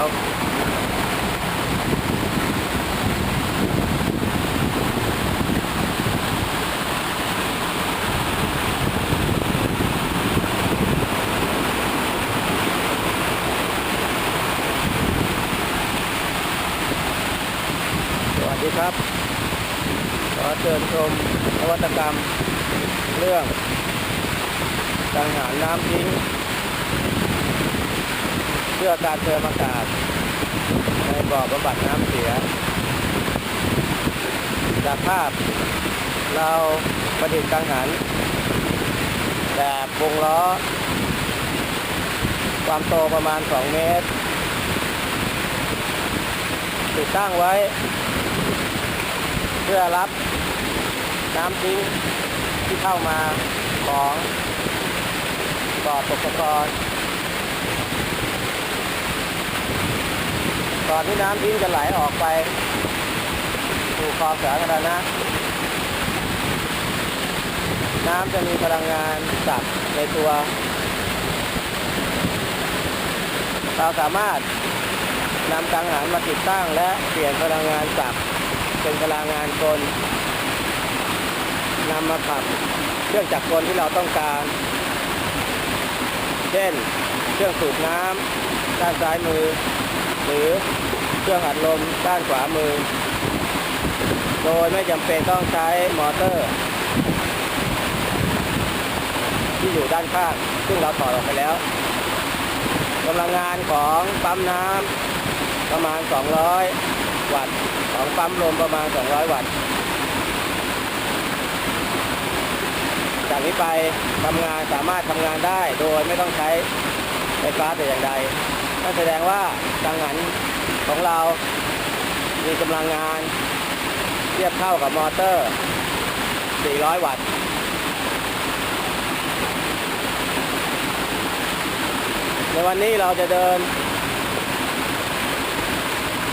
เขาสวัสดีครับ ขอเชิญชมนวัตกรรม เรื่องกังหันน้ำทิ้ง พื่อการเติมอากาศในบ่อบำบัดน้ำเสีย จากภาพเราประดิษฐ์กังหันแบบวงล้อ ความโตประมาณ 2 เมตร ติดตั้งไว้ เพื่อรับน้ำทิ้งที่เข้ามาของบ่อตกตะกอน ก่อนที่น้ำทิ้งจะไหลออกไปสู่คลองสาธารณะน้ำจะมีพลังงานสับในตัว เราสามารถนำกังหันมาติดตั้งและเปลี่ยนพลังงานสับเป็นพลังงานกลนำมาขับเครื่องจักรกลที่เราต้องการ เช่น เครื่องสูบน้ำด้านซ้ายมือ หรือเครื่องอัดลมด้านขวามือ โดยไม่จำเป็นต้องใช้มอเตอร์ ที่อยู่ด้านข้าง ซึ่งเราถอดออกไปแล้วกำลังงานของปั๊มน้ำประมาณ 200 วัตต์ของปั๊มลมประมาณ 200 วัตต์จากนี้ไปทำงานสามารถทำงานได้โดยไม่ต้องใช้ ไฟฟ้าแต่อย่างใดนั่นแสดงว่ากังหันของเรา มีกำลังงาน เทียบเท่ากับมอเตอร์ 400 วัตต์ในวันนี้เราจะเดิน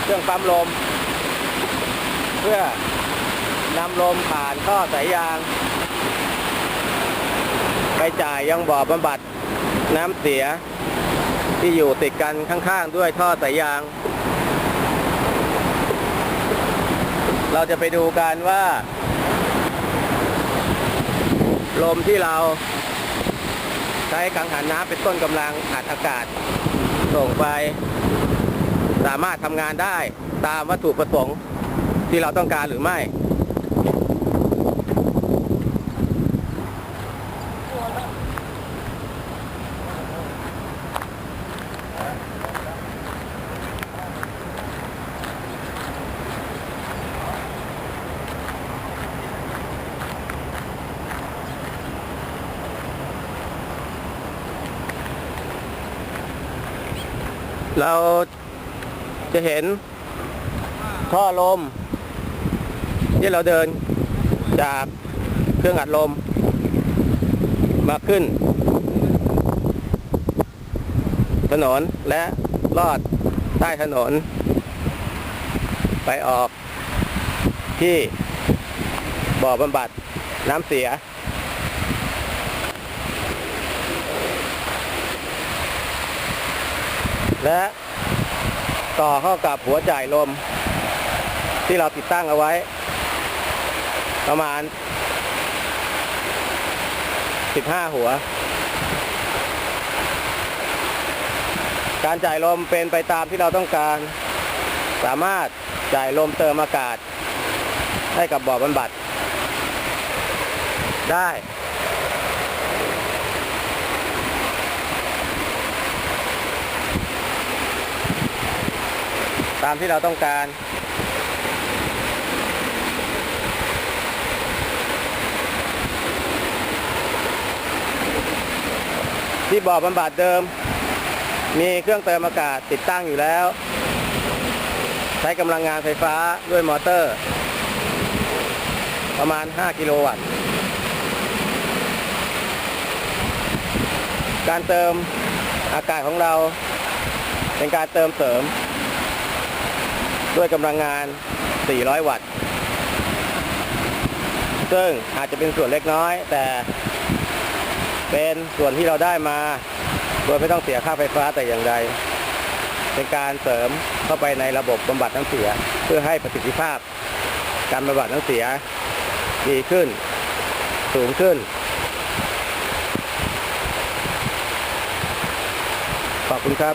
เครื่องปั๊มลม เพื่อนำลมผ่านท่อสายยาง ไปจ่ายยังบ่อบำบัดน้ำเสีย ที่อยู่ติดกันข้างๆ ด้วยท่อสายยาง เราจะไปดูกันว่า ลมที่เรา ใช้กังหันน้ำเป็นต้นกำลังอัดอากาศ ส่งไป สามารถทำงานได้ตามวัตถุประสงค์ที่เราต้องการหรือไม่ เราจะเห็นท่อลม ที่เราเดินจากเครื่องอัดลม มาขึ้น ถนนและลอดใต้ถนน ไปออกที่บ่อบำบัดน้ำเสีย และต่อเข้ากับหัวจ่ายลม ที่เราติดตั้งเอาไว้ ประมาณ 15 หัว การจ่ายลมเป็นไปตามที่เราต้องการ สามารถจ่ายลมเติมอากาศ ให้กับบ่อบำบัดได้ ตามที่เราต้องการ ที่บ่อบำบัดเดิม มีเครื่องเติมอากาศติดตั้งอยู่แล้ว ใช้กำลังงานไฟฟ้าด้วยมอเตอร์ ประมาณ 5 กิโลวัตต์ การเติมอากาศของเราเป็นการเติมเสริม ด้วยกำลังงาน 400 วัตต์ ซึ่งอาจจะเป็นส่วนเล็กน้อย แต่เป็นส่วนที่เราได้มา โดยไม่ต้องเสียค่าไฟฟ้าแต่อย่างใด เป็นการเสริมเข้าไปในระบบบำบัดน้ำเสีย เพื่อให้ประสิทธิภาพ การบำบัดน้ำเสียดีขึ้น สูงขึ้น ขอบคุณครับ